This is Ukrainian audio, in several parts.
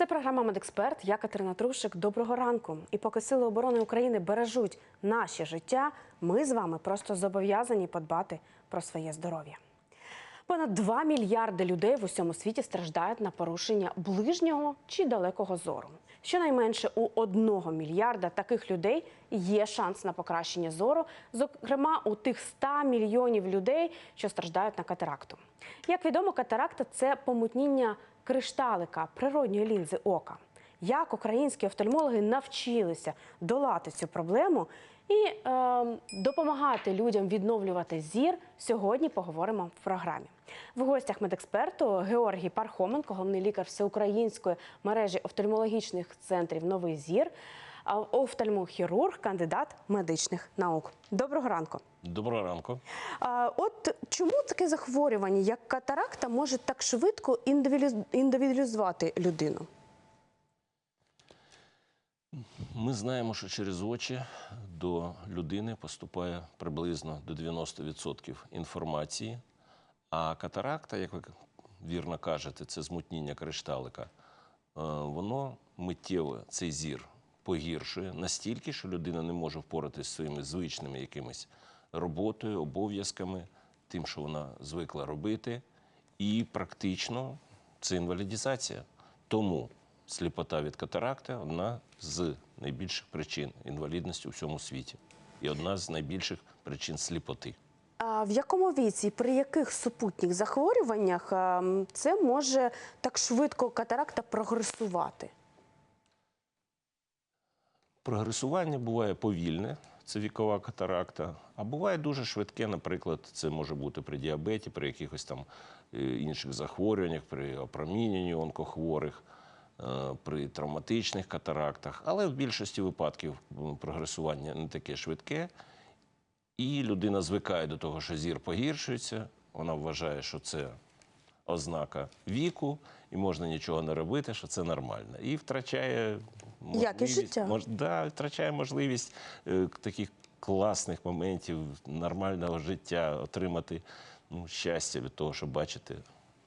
Це програма Медексперт. Я Катерина Трушик. Доброго ранку. І поки сили оборони України бережуть наші життя, ми з вами просто зобов'язані подбати про своє здоров'я. Понад 2 мільярди людей в усьому світі страждають на порушення ближнього чи далекого зору. Щонайменше у одного мільярда таких людей є шанс на покращення зору, зокрема у тих 100 мільйонів людей, що страждають на катаракту. Як відомо, катаракта це помутніння кришталика природньої лінзи ока. Як українські офтальмологи навчилися долати цю проблему і е, допомагати людям відновлювати зір, сьогодні поговоримо в програмі. В гостях медексперту Георгій Пархоменко, головний лікар всеукраїнської мережі офтальмологічних центрів Новий зір, офтальмохірург, кандидат медичних наук. Доброго ранку. Доброго ранку. А, от чому таке захворювання, як катаракта, може так швидко індивідуаліз- індивідуалізувати людину? Ми знаємо, що через очі до людини поступає приблизно до 90% інформації. А катаракта, як ви вірно кажете, це змутніння кришталика. е, Воно миттєво цей зір погіршує настільки, що людина не може впоратися зі своїми звичними якимись роботою, обов'язками, тим, що вона звикла робити. І практично це інвалідізація. Тому сліпота від катаракти одна з найбільших причин інвалідності у всьому світі. І одна з найбільших причин сліпоти. А в якому віці, при яких супутніх захворюваннях ем, це може так швидко катаракта прогресувати? Прогресування буває повільне, це вікова катаракта, а буває дуже швидке, наприклад, це може бути при діабеті, при якихось там е, інших захворюваннях, при опроміненні онкохворих, е, при травматичних катарактах. Але в більшості випадків прогресування не таке швидке. І людина звикає до того, що зір погіршується, вона вважає, що це ознака віку, і можна нічого не робити, що це нормально. І втрачає Якість життя. Мож, да, втрачає можливість е, таких класних моментів нормального життя, отримати ну, щастя від того, щоб бачити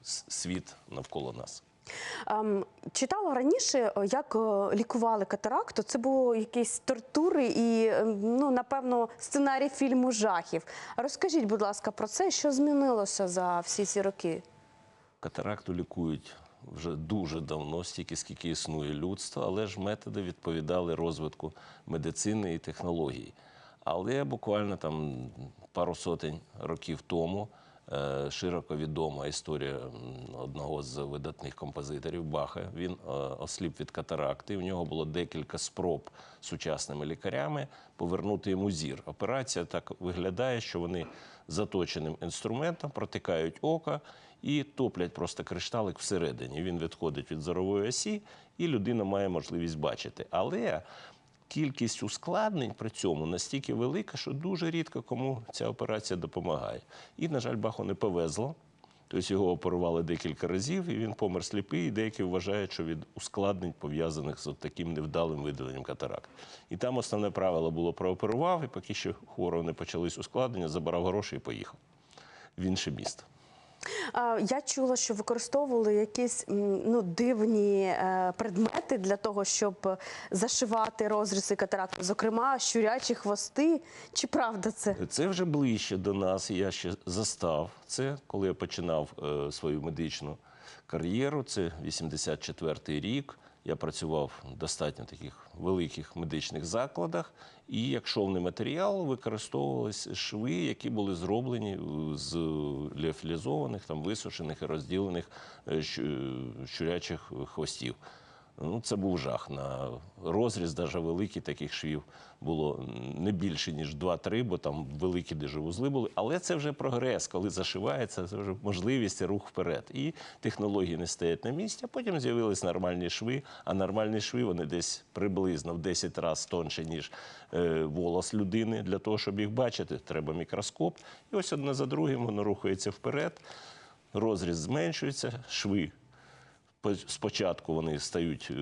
с- світ навколо нас. Ем, читала раніше, о, як о, лікували катаракту. Це було якісь тортури і, ем, ну, напевно, сценарій фільму жахів. Розкажіть, будь ласка, про це, що змінилося за всі ці роки? Катаракту лікують вже дуже давно, стільки скільки існує людство, але ж методи відповідали розвитку медицини і технологій. Але буквально там пару сотень років тому е, широко відома історія одного з видатних композиторів Баха. Він е, осліп від катаракти. У нього було декілька спроб сучасними лікарями повернути йому зір. Операція так виглядає, що вони заточеним інструментом протикають око і топлять просто кришталик всередині. Він відходить від зорової осі, і людина має можливість бачити. Але кількість ускладнень при цьому настільки велика, що дуже рідко кому ця операція допомагає. І, на жаль, Баху не повезло. Тобто його оперували декілька разів, і він помер сліпий. І деякі вважають, що від ускладнень пов'язаних з таким невдалим видаленням катаракт. І там основне правило було прооперував, і поки що хворого не почались ускладнення, забрав гроші і поїхав в інше місто. Я чула, що використовували якісь ну, дивні е, предмети для того, щоб зашивати розрізи катаракту, зокрема, щурячі хвости. Чи правда це? Це вже ближче до нас. Я ще застав це, коли я починав е, свою медичну кар'єру. Це 84-й рік. Я працював в достатньо таких великих медичних закладах, і як шовний матеріал використовувалися шви, які були зроблені е, з ліофілізованих, там висушених і розділених е, щурячих хвостів. Ну, це був жах. На розріз, навіть великий таких швів було не більше, ніж 2-3, бо там великі дуже вузли були. Але це вже прогрес, коли зашивається, це вже можливість рух вперед. І технології не стоять на місці, а потім з'явились нормальні шви. А нормальні шви вони десь приблизно в 10 разів тонше, ніж е, волос людини. Для того, щоб їх бачити, треба мікроскоп. І ось одне за другим воно рухається вперед, розріз зменшується, шви спочатку вони стають е,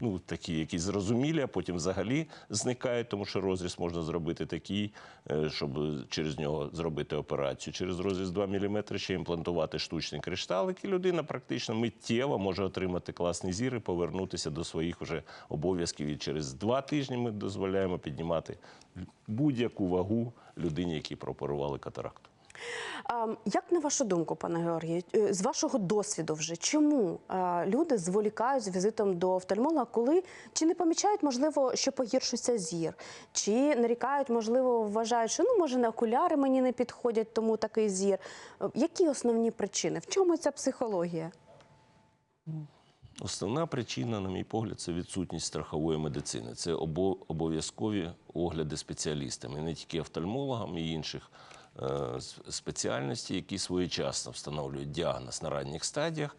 ну, такі якісь зрозумілі, а потім взагалі зникають, тому що розріз можна зробити такий, е, щоб через нього зробити операцію. Через розріз 2 мм ще імплантувати штучний кришталик, і людина практично миттєво може отримати класний зір і повернутися до своїх уже обов'язків. І через два тижні ми дозволяємо піднімати будь-яку вагу людині, які прооперували катаракту. А, Як на вашу думку, пане Георгію, е, з вашого досвіду вже чому е, люди зволікають з візитом до офтальмолога, коли чи не помічають, можливо, що погіршується зір, чи нарікають, можливо, вважають, що ну може на окуляри мені не підходять, тому такий зір. Е, Які основні причини? В чому ця психологія? Основна причина, на мій погляд, це відсутність страхової медицини. Це обов'язкові огляди спеціалістами, не тільки офтальмологам і інших е, с- спеціальностей, які своєчасно встановлюють діагноз на ранніх стадіях.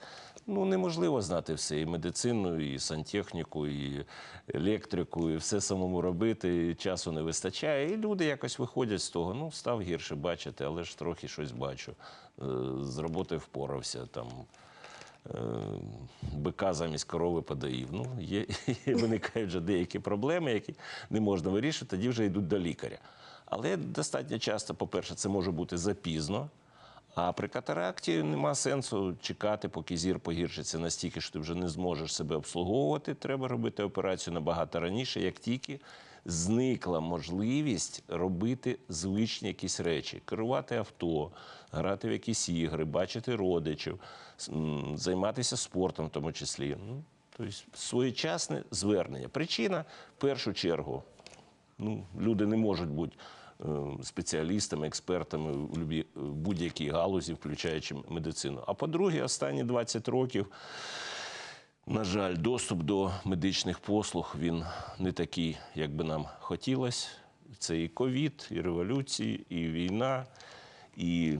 Ну, неможливо знати все і медицину, і сантехніку, і електрику, і все самому робити. І часу не вистачає. І люди якось виходять з того. Ну, став гірше бачити, але ж трохи щось бачу. Е, З роботи впорався там е, бика замість корови подаїв. Ну, є, виникають вже деякі проблеми, які не можна вирішити, тоді вже йдуть до лікаря. Але достатньо часто, по-перше, це може бути запізно. А при катаракті нема сенсу чекати, поки зір погіршиться настільки, що ти вже не зможеш себе обслуговувати. Треба робити операцію набагато раніше, як тільки зникла можливість робити звичні якісь речі, керувати авто, грати в якісь ігри, бачити родичів, займатися спортом в тому числі. Ну, тобто своєчасне звернення. Причина в першу чергу ну, люди не можуть бути е, спеціалістами, експертами в будь-якій галузі, включаючи медицину. А по-друге, останні 20 років, на жаль, доступ до медичних послуг він не такий, як би нам хотілося. Це і ковід, і революції, і війна, і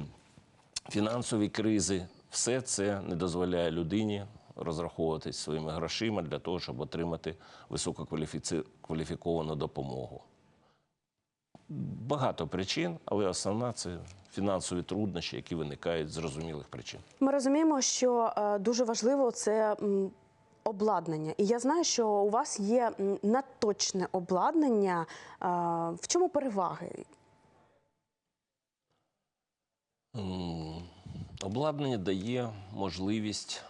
фінансові кризи. Все це не дозволяє людині розраховуватись своїми грошима для того, щоб отримати висококваліфіковану допомогу. Багато причин, але основна це фінансові труднощі, які виникають з зрозумілих причин. Ми розуміємо, що е, дуже важливо це обладнання. І я знаю, що у вас є надточне обладнання. Е, В чому переваги? Обладнання дає можливість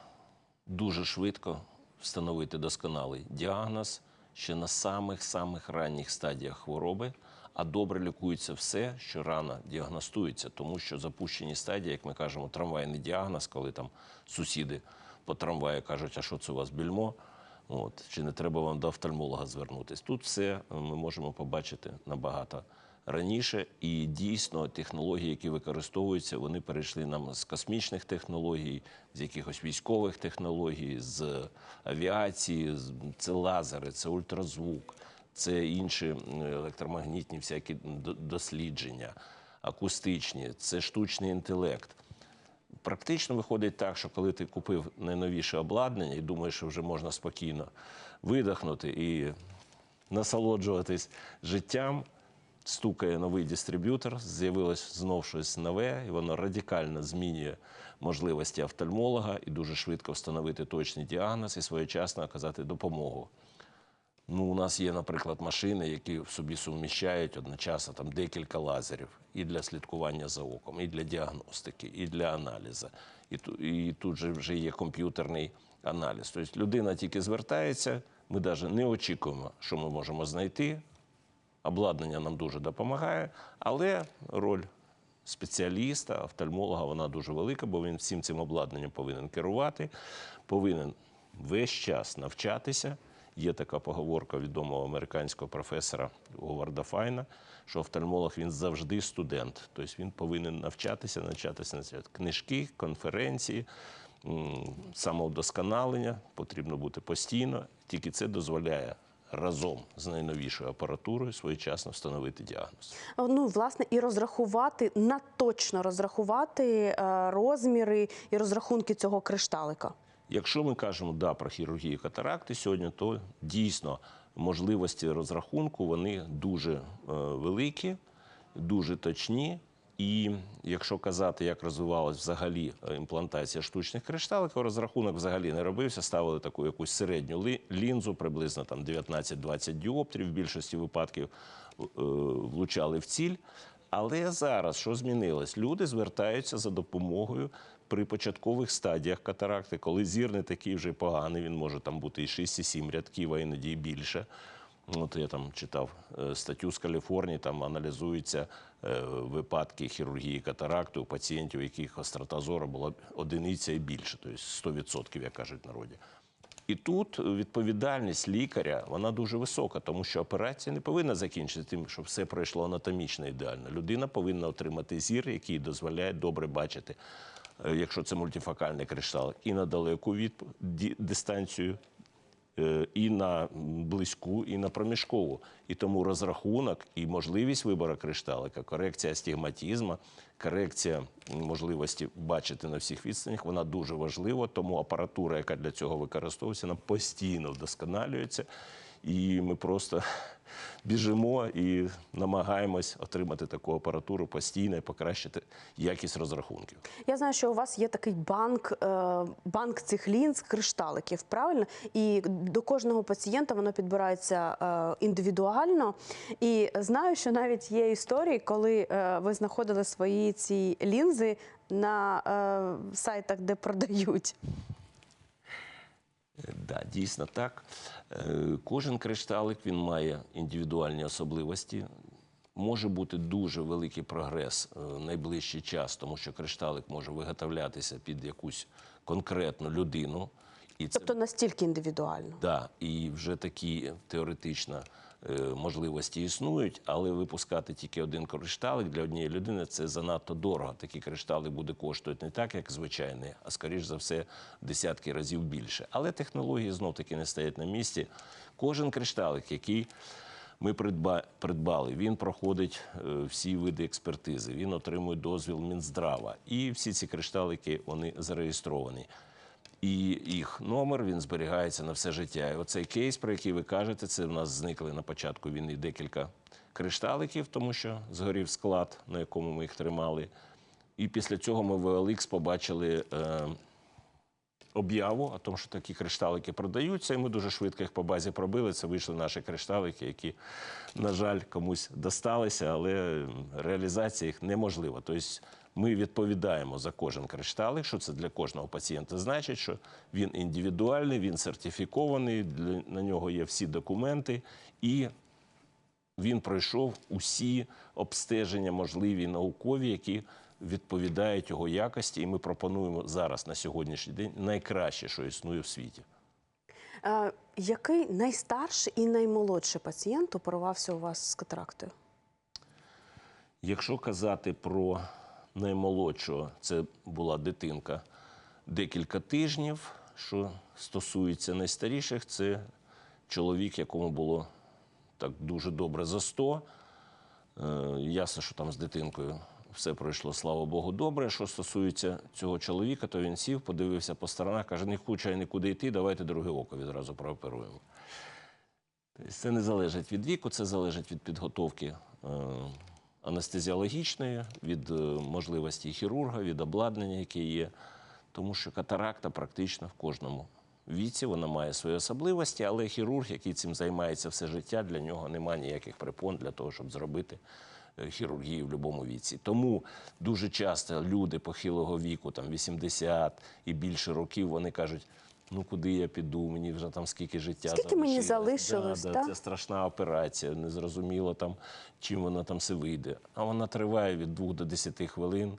дуже швидко встановити досконалий діагноз ще на самих-самих ранніх стадіях хвороби, а добре лікується все, що рано діагностується, тому що запущені стадії, як ми кажемо, трамвайний діагноз, коли там сусіди по трамваю кажуть, а що це у вас більмо? От, чи не треба вам до офтальмолога звернутися? Тут все е, ми можемо побачити набагато раніше. І дійсно технології, які використовуються, вони перейшли нам з космічних технологій, з якихось військових технологій, з авіації, це лазери, це ультразвук, це інші електромагнітні всякі дослідження, акустичні, це штучний інтелект. Практично виходить так, що коли ти купив найновіше обладнання і думаєш, що вже можна спокійно видихнути і насолоджуватись життям, стукає новий дистриб'ютор, з'явилось знов щось нове, і воно радикально змінює можливості офтальмолога і дуже швидко встановити точний діагноз і своєчасно оказати допомогу. Ну, у нас є, наприклад, машини, які в собі суміщають одночасно там декілька лазерів і для слідкування за оком, і для діагностики, і для аналізу. І, і тут же вже є комп'ютерний аналіз. Тобто людина тільки звертається, ми навіть не очікуємо, що ми можемо знайти. Обладнання нам дуже допомагає, але роль спеціаліста, офтальмолога, вона дуже велика, бо він всім цим обладнанням повинен керувати, повинен весь час навчатися. Є така поговорка відомого американського професора Говарда Файна, що офтальмолог він завжди студент. Тобто він повинен навчатися, навчатися навчатися. Книжки, конференції, самовдосконалення потрібно бути постійно. Тільки це дозволяє разом з найновішою апаратурою своєчасно встановити діагноз. Ну, власне, і розрахувати, наточно розрахувати е, розміри і розрахунки цього кришталика. Якщо ми кажемо да, про хірургію катаракти сьогодні, то дійсно можливості розрахунку вони дуже е, великі, дуже точні. І якщо казати, як розвивалась взагалі е, імплантація штучних кришталиків, розрахунок взагалі не робився. Ставили таку якусь середню лі- лінзу, приблизно там 19-20 діоптрів. В більшості випадків е, влучали в ціль. Але зараз що змінилось? Люди звертаються за допомогою при початкових стадіях катаракти, коли зір не такий вже поганий, він може там бути і 6, і 7 рядків, а іноді і більше. От я там читав е, статтю з Каліфорнії, там аналізуються е, випадки хірургії катаракти у пацієнтів, у яких острота зору була одиниця і більше, тобто 100%, як кажуть в народі. І тут відповідальність лікаря вона дуже висока, тому що операція не повинна закінчитися тим, що все пройшло анатомічно ідеально. Людина повинна отримати зір, який дозволяє добре бачити, е, якщо це мультифокальний кришталик, і на далеку від дистанцію, і на близьку, і на проміжкову. І тому розрахунок і можливість вибору кришталика, корекція стігматізму, корекція можливості бачити на всіх відстанях, вона дуже важлива. Тому апаратура, яка для цього використовується, вона постійно вдосконалюється. І ми просто біжимо і намагаємось отримати таку апаратуру постійно і покращити якість розрахунків. Я знаю, що у вас є такий банк, е, банк цих лінз, кришталиків, правильно? І до кожного пацієнта воно підбирається е, індивідуально. І знаю, що навіть є історії, коли е, ви знаходили свої ці лінзи на сайтах, де продають. Е, Да, дійсно так. Е, Кожен кришталик він має індивідуальні особливості. Може бути дуже великий прогрес е, в найближчий час, тому що кришталик може виготовлятися під якусь конкретну людину. І це Тобто настільки індивідуально. Да, і вже такі теоретично е, можливості існують, але випускати тільки один кришталик для однієї людини це занадто дорого. Такий кришталик буде коштувати не так, як звичайний, а скоріш за все десятки разів більше. Але технології знов таки не стоять на місці. Кожен кришталик, який ми придбали. Він проходить е, всі види експертизи. Він отримує дозвіл Мінздрава. І всі ці кришталики вони зареєстровані. І їх номер він зберігається на все життя. І оцей кейс, про який ви кажете, це в нас зникли на початку війни декілька кришталиків, тому що згорів склад, на якому ми їх тримали. І після цього ми в OLX побачили е, об'яву о тому, що такі кришталики продаються, і ми дуже швидко їх по базі пробили. Це вийшли наші кришталики, які, на жаль, комусь досталися, але реалізація їх неможлива. Тобто ми відповідаємо за кожен кришталик, що це для кожного пацієнта значить, що він індивідуальний, він сертифікований, для, на нього є всі документи, і він пройшов усі обстеження, можливі наукові, які відповідають його якості, і ми пропонуємо зараз на сьогоднішній день найкраще, що існує в світі. Е, який найстарший і наймолодший пацієнт оперувався у вас з катарактою? Якщо казати про наймолодшого, це була дитинка декілька тижнів. Що стосується найстаріших, це чоловік, якому було так дуже добре за 100. Е, ясно, що там з дитинкою все пройшло, слава Богу, добре. Що стосується цього чоловіка, то він сів, подивився по сторонах, каже, не хочу я нікуди йти, давайте друге око відразу прооперуємо. Тобто це не залежить від віку, це залежить від підготовки е, анестезіологічної, від е, можливості хірурга, від обладнання, яке є. Тому що катаракта практично в кожному віці, вона має свої особливості, але хірург, який цим займається все життя, для нього немає ніяких препон для того, щоб зробити е, хірургію в будь-якому віці. Тому дуже часто люди похилого віку, там 80 і більше років, вони кажуть. Ну, куди я піду? Мені вже там скільки життя Скільки мені залишилось. да, да, Це страшна операція, незрозуміло там, чим вона там все вийде. А вона триває від 2 до 10 хвилин,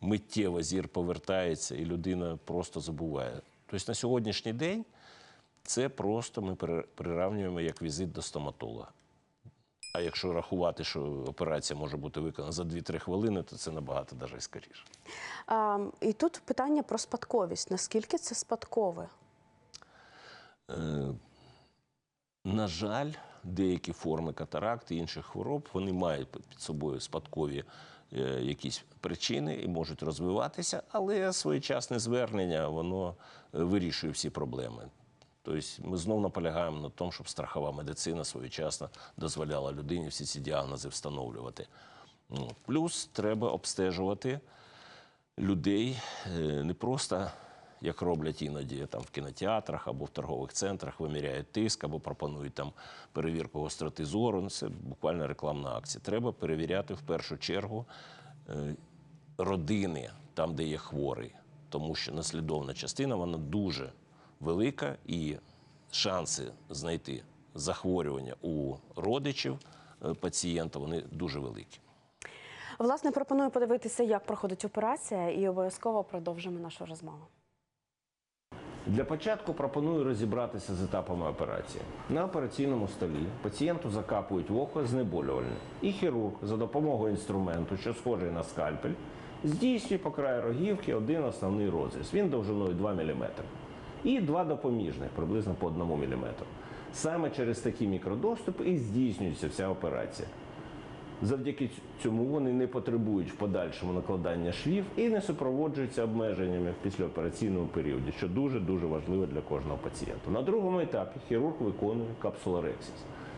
миттєво зір повертається, і людина просто забуває. Тобто на сьогоднішній день це просто ми приравнюємо як візит до стоматолога. А якщо рахувати, що операція може бути виконана за 2-3 хвилини, то це набагато навіть скоріше. А, і тут питання про спадковість. Наскільки це спадкове? Е, На жаль, деякі форми катаракти і інших хвороб вони мають під собою спадкові е, якісь причини і можуть розвиватися, але своєчасне звернення воно е, вирішує всі проблеми. Тобто ми знову наполягаємо на тому, щоб страхова медицина своєчасно дозволяла людині всі ці діагнози встановлювати. Ну, Плюс треба обстежувати людей не просто, як роблять іноді там в кінотеатрах або в торгових центрах, виміряють тиск або пропонують там перевірку гостроти зору. Ну, це буквально рекламна акція. Треба перевіряти в першу чергу е, родини, там, де є хворий, тому що наслідовна частина вона дуже велика і шанси знайти захворювання у родичів е, пацієнта вони дуже великі. Власне, пропоную подивитися, як проходить операція, і обов'язково продовжимо нашу розмову. Для початку пропоную розібратися з етапами операції. На операційному столі пацієнту закапують в око знеболювальне, і хірург за допомогою інструменту, що схожий на скальпель, здійснює по краю рогівки один основний розріз. Він довжиною 2 мм. І два допоміжних, приблизно по 1 мм. Саме через такі мікродоступи і здійснюється вся операція. Завдяки цьому вони не потребують в подальшому накладання швів і не супроводжуються обмеженнями в післяопераційному періоді, що дуже дуже важливо для кожного пацієнта. На другому етапі хірург виконує капсулорексіс.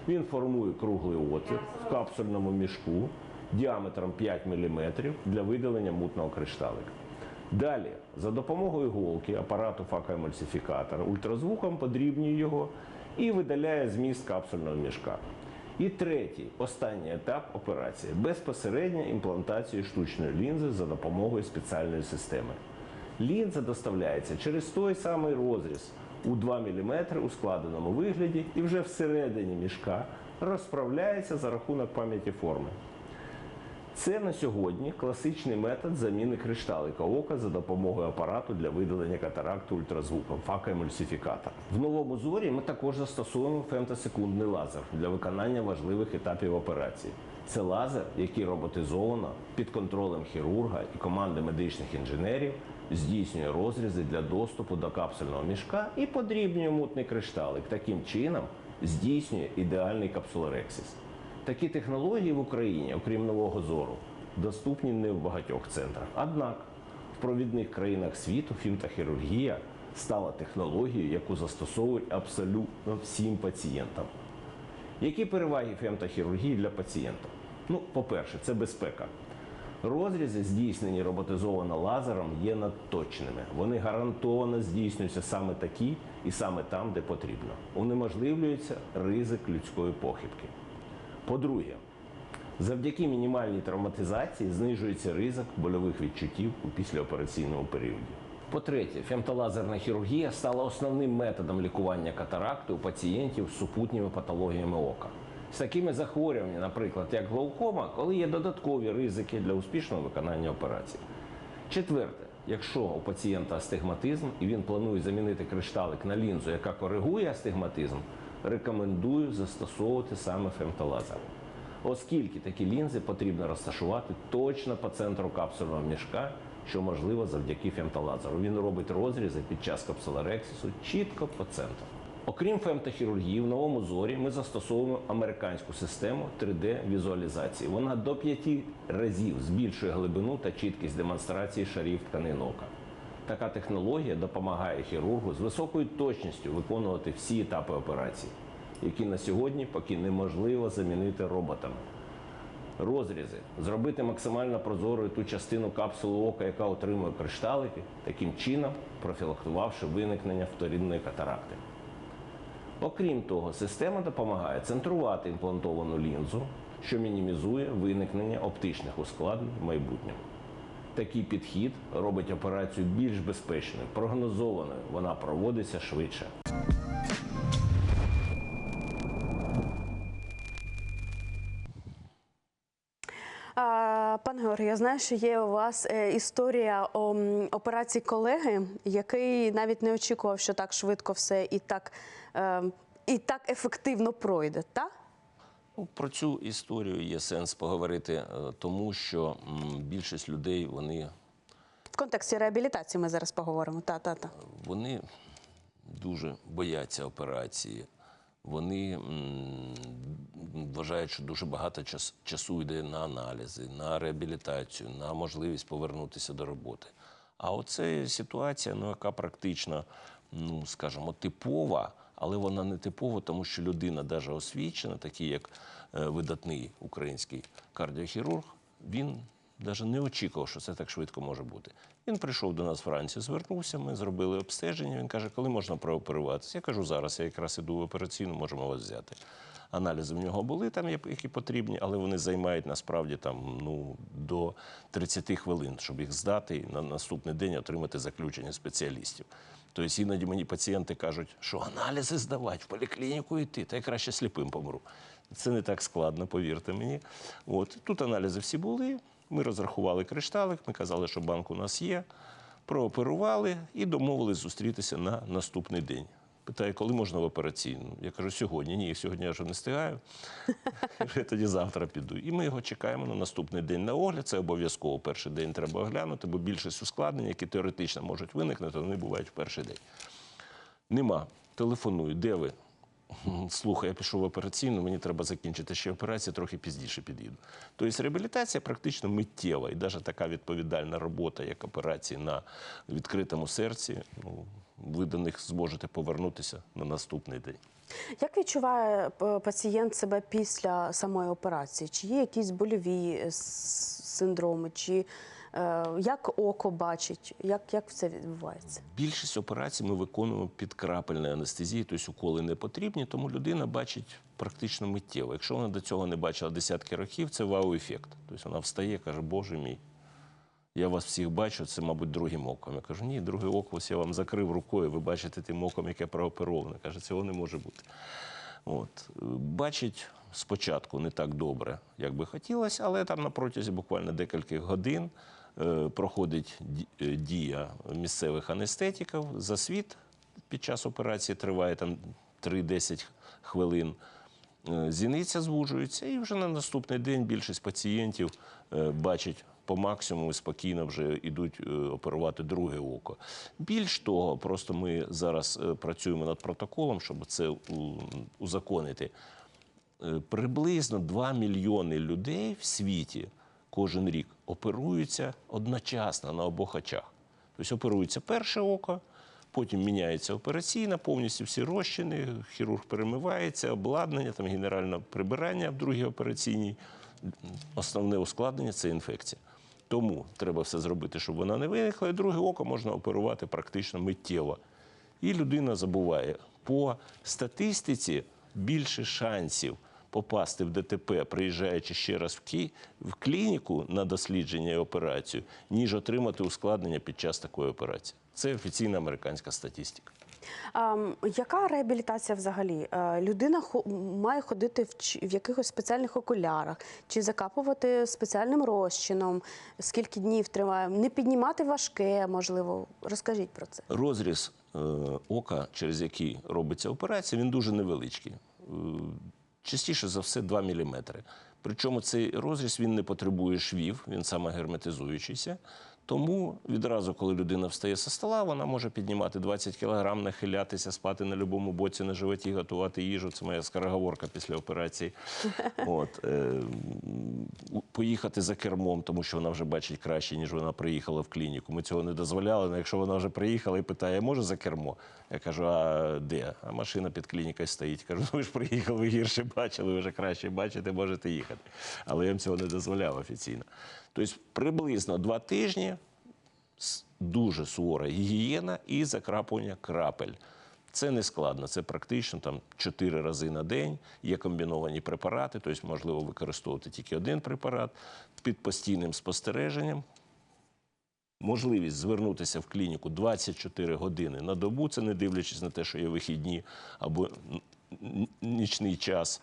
Він формує круглий отвір в капсульному мішку діаметром 5 мм для видалення мутного кришталика. Далі, за допомогою голки, апарату факоемульсифікатора, ультразвуком подрібнює його і видаляє зміст капсульного мішка. І третій, останній етап операції безпосередня імплантація штучної лінзи за допомогою спеціальної системи. Лінза доставляється через той самий розріз у 2 мм у складеному вигляді і вже всередині мішка розправляється за рахунок пам'яті форми. Це на сьогодні класичний метод заміни кришталика ока за допомогою апарату для видалення катаракту ультразвуком факоемульсифікатор. В новому зорі ми також застосуємо фемтосекундний лазер для виконання важливих етапів операції. Це лазер, який роботизовано під контролем хірурга і команди медичних інженерів здійснює розрізи для доступу до капсульного мішка і подрібнює мутний кришталик. Таким чином здійснює ідеальний капсулорексіс. Такі технології в Україні, окрім нового зору, доступні не в багатьох центрах. Однак в провідних країнах світу фімтохірургія стала технологією, яку застосовують абсолютно всім пацієнтам. Які переваги фемтохірургії для пацієнта? Ну, по-перше, це безпека. Розрізи, здійснені роботизовано лазером, є надточними. Вони гарантовано здійснюються саме такі і саме там, де потрібно. Унеможливлюється ризик людської похибки. По-друге, завдяки мінімальній травматизації знижується ризик больових відчуттів у післяопераційному періоді. По-третє, фемтолазерна хірургія стала основним методом лікування катаракти у пацієнтів з супутніми патологіями ока. З такими захворюваннями, наприклад, як глаукома, коли є додаткові ризики для успішного виконання операції. Четверте, якщо у пацієнта астигматизм і він планує замінити кришталик на лінзу, яка коригує астигматизм, рекомендую застосовувати саме фемтолазер. Оскільки такі лінзи потрібно розташувати точно по центру капсульного мішка, що можливо завдяки фемтолазеру. Він робить розрізи під час капсулорексісу чітко по центру. Окрім фемтохірургії, в новому зорі ми застосовуємо американську систему 3D-візуалізації. Вона до 5 разів збільшує глибину та чіткість демонстрації шарів тканин ока. Така технологія допомагає хірургу з високою точністю виконувати всі етапи операції, які на сьогодні поки неможливо замінити роботами. Розрізи зробити максимально прозорою ту частину капсули ока, яка отримує кришталики, таким чином профілактувавши виникнення вторинної катаракти. Окрім того, система допомагає центрувати імплантовану лінзу, що мінімізує виникнення оптичних ускладнень в майбутньому. Такий підхід робить операцію більш безпечною, прогнозованою, вона проводиться швидше. Пан Георгій, я знаю, що є у вас е, історія операції колеги, який навіть не очікував, що так швидко все і так, е, і так ефективно пройде, так? Ну, Про цю історію є сенс поговорити, е, тому що більшість людей вони, В контексті реабілітації ми зараз поговоримо. Та, та, та. вони дуже бояться операції. Вони вважають, що дуже багато час, часу йде на аналізи, на реабілітацію, на можливість повернутися до роботи. А оце ситуація, ну, яка практично, ну, скажімо, типова, але вона не типова, тому що людина, навіть освічена, такий як е, видатний український кардіохірург він навіть не очікував, що це так швидко може бути. Він прийшов до нас вранці, звернувся, ми зробили обстеження. Він каже, коли можна прооперуватися? Я кажу, зараз я якраз іду в операційну, можемо вас взяти. Аналізи в нього були там, які потрібні, але вони займають насправді там ну до 30 хвилин, щоб їх здати і на наступний день отримати заключення спеціалістів. Тобто іноді мені пацієнти кажуть, що аналізи здавати, в поліклініку йти, та я краще сліпим помру. Це не так складно, повірте мені. От тут аналізи всі були. Ми розрахували кришталик, ми казали, що банк у нас є, прооперували і домовились зустрітися на наступний день. Питає, коли можна в операційну? Я кажу, сьогодні. Ні, сьогодні я вже не встигаю. Я тоді завтра піду. І ми його чекаємо на наступний день на огляд. Це обов'язково перший день треба оглянути, бо більшість ускладнень, які теоретично можуть виникнути, вони бувають в перший день. Нема. Телефоную, де ви? Слухай, я пішов в операційну, мені треба закінчити ще операцію, трохи пізніше під'їду. Тобто реабілітація практично миттєва, і навіть така відповідальна робота, як операції на відкритому серці, ну, ви до них зможете повернутися на наступний день. Як відчуває е, пацієнт себе після самої операції? Чи є якісь больові е, синдроми, чи як око бачить? Як, як це відбувається? Більшість операцій ми виконуємо під крапельною анестезією, тобто уколи не потрібні, тому людина бачить практично миттєво. Якщо вона до цього не бачила десятки років, це вау-ефект. Тобто вона встає, каже, Боже мій, я вас всіх бачу, це, мабуть, другим оком. Я кажу, ні, другий око ось я вам закрив рукою, ви бачите тим оком, яке проопероване. Каже, цього не може бути. От. Е, Бачить спочатку не так добре, як би хотілося, але там на протязі буквально декількох годин е, проходить е, дія місцевих анестетиків. Засвіт під час операції триває там 3-10 хвилин. Е, Зіниця звужується, і вже на наступний день більшість пацієнтів е, бачить по максимуму спокійно вже йдуть е, оперувати друге око. Більш того, просто ми зараз е, працюємо над протоколом, щоб це узаконити. Е, Приблизно 2 мільйони людей в світі кожен рік оперуються одночасно на обох очах. Тобто оперується перше око, потім міняється операційна, повністю всі розчини, хірург перемивається, обладнання, там генеральне прибирання в другій операційній. Основне ускладнення це інфекція. Тому треба все зробити, щоб вона не виникла. І друге око можна оперувати практично миттєво. І людина забуває. По статистиці більше шансів попасти в ДТП, приїжджаючи ще раз в, Ки... в клініку на дослідження і операцію, ніж отримати ускладнення під час такої операції. Це офіційна американська статистика. А, яка реабілітація взагалі? Е, Людина має ходити в, в якихось спеціальних окулярах чи закапувати спеціальним розчином? Скільки днів триває? Не піднімати важке, можливо. Розкажіть про це. Розріз е, ока, через який робиться операція, він дуже невеличкий. Частіше за все 2 мм. Причому цей розріз він не потребує швів, він самогерметизуючийся. Тому відразу, коли людина встає зі стола, вона може піднімати 20 кг, нахилятися, спати на будь-якому боці на животі, готувати їжу. Це моя скороговорка після операції. От, е, поїхати за кермом, тому що вона вже бачить краще, ніж вона приїхала в клініку. Ми цього не дозволяли. але якщо вона вже приїхала і питає, може за кермо? Я кажу, а де? А машина під клінікою стоїть. Кажу, ну ви ж приїхали, ви гірше бачили, ви вже краще бачите, можете їхати. Але я їм цього не дозволяв офіційно. Тобто приблизно два тижні дуже сувора гігієна і закрапування крапель. Це не складно, це практично там 4 рази на день. Є комбіновані препарати, тобто можливо використовувати тільки один препарат під постійним спостереженням. Можливість звернутися в клініку 24 години на добу, це не дивлячись на те, що є вихідні або нічний час.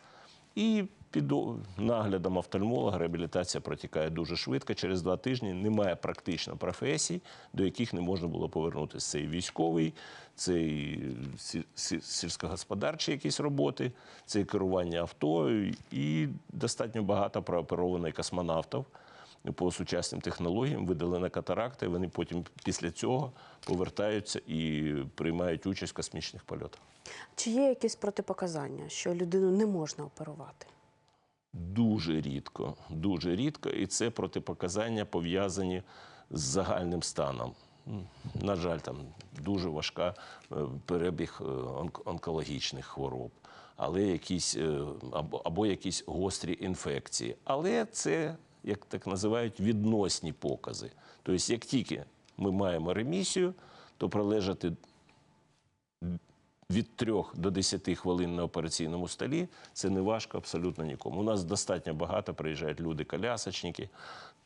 І під наглядом офтальмолога реабілітація протікає дуже швидко. Через два тижні немає практично професій, до яких не можна було повернутися. Це і військовий, це і сі- сі- сільськогосподарчі якісь роботи, це і керування авто, і достатньо багато прооперованих космонавтів по сучасним технологіям, видалена катаракта, і вони потім після цього повертаються і приймають участь в космічних польотах. Чи є якісь протипоказання, що людину не можна оперувати? Дуже рідко, дуже рідко, і це протипоказання пов'язані з загальним станом. На жаль, там дуже важка е, перебіг е, онкологічних хвороб, але якісь е, або, або якісь гострі інфекції. Але це як так називають, відносні покази. Тобто, як тільки ми маємо ремісію, то пролежати від 3 до 10 хвилин на операційному столі це не важко абсолютно нікому. У нас достатньо багато приїжджають люди-колясочники,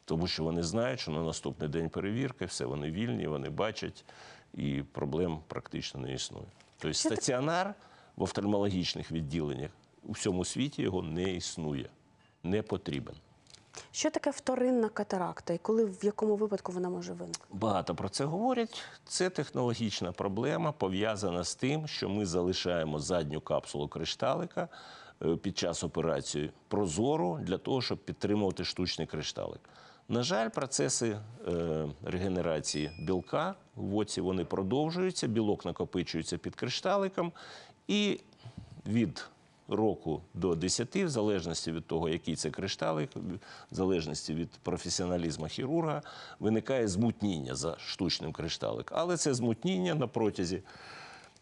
тому що вони знають, що на наступний день перевірки, все вони вільні, вони бачать, і проблем практично не існує. Тобто стаціонар в офтальмологічних відділеннях у всьому світі його не існує, не потрібен. Що таке вторинна катаракта і коли в якому випадку вона може виникнути? Багато про це говорять. Це технологічна проблема, пов'язана з тим, що ми залишаємо задню капсулу кришталика е, під час операції прозору для того, щоб підтримувати штучний кришталик. На жаль, процеси е, регенерації білка в оці вони продовжуються, білок накопичується під кришталиком, і від року до 10, в залежності від того, який це кришталик, в залежності від професіоналізму хірурга, виникає змутніння за штучним кришталиком. Але це змутніння на протязі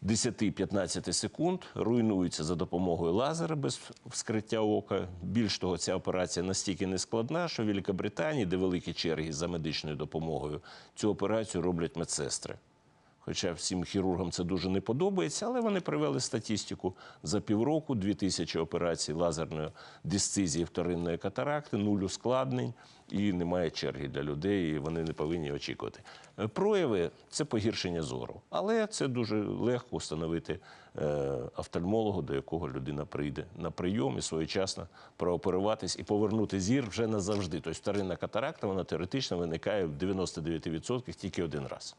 10-15 секунд руйнується за допомогою лазера без вскриття ока. Більш того, ця операція настільки нескладна, що в Великобританії, де великі черги за медичною допомогою, цю операцію роблять медсестри. Хоча всім хірургам це дуже не подобається, але вони привели статистику за півроку, 2000 операцій лазерної дисцизії вторинної катаракти, нуль ускладнень і немає черги для людей, і вони не повинні очікувати. Е, Прояви це погіршення зору, але це дуже легко встановити е, офтальмологу, до якого людина прийде на прийом і своєчасно прооперуватись і повернути зір вже назавжди. Тобто вторинна катаракта вона теоретично виникає в 99% тільки один раз.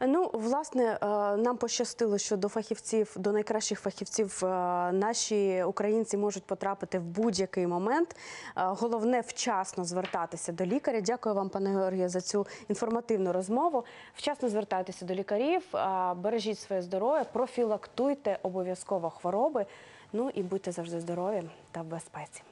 Ну, власне, е, нам пощастило, що до фахівців, до найкращих фахівців е, наші українці можуть потрапити в будь-який момент. Е, Головне вчасно звертатися до лікаря. Дякую вам, пане Георгію, за цю інформативну розмову. Вчасно звертайтеся до лікарів, бережіть своє здоров'я, профілактуйте обов'язково хвороби. Ну і будьте завжди здорові та в безпеці.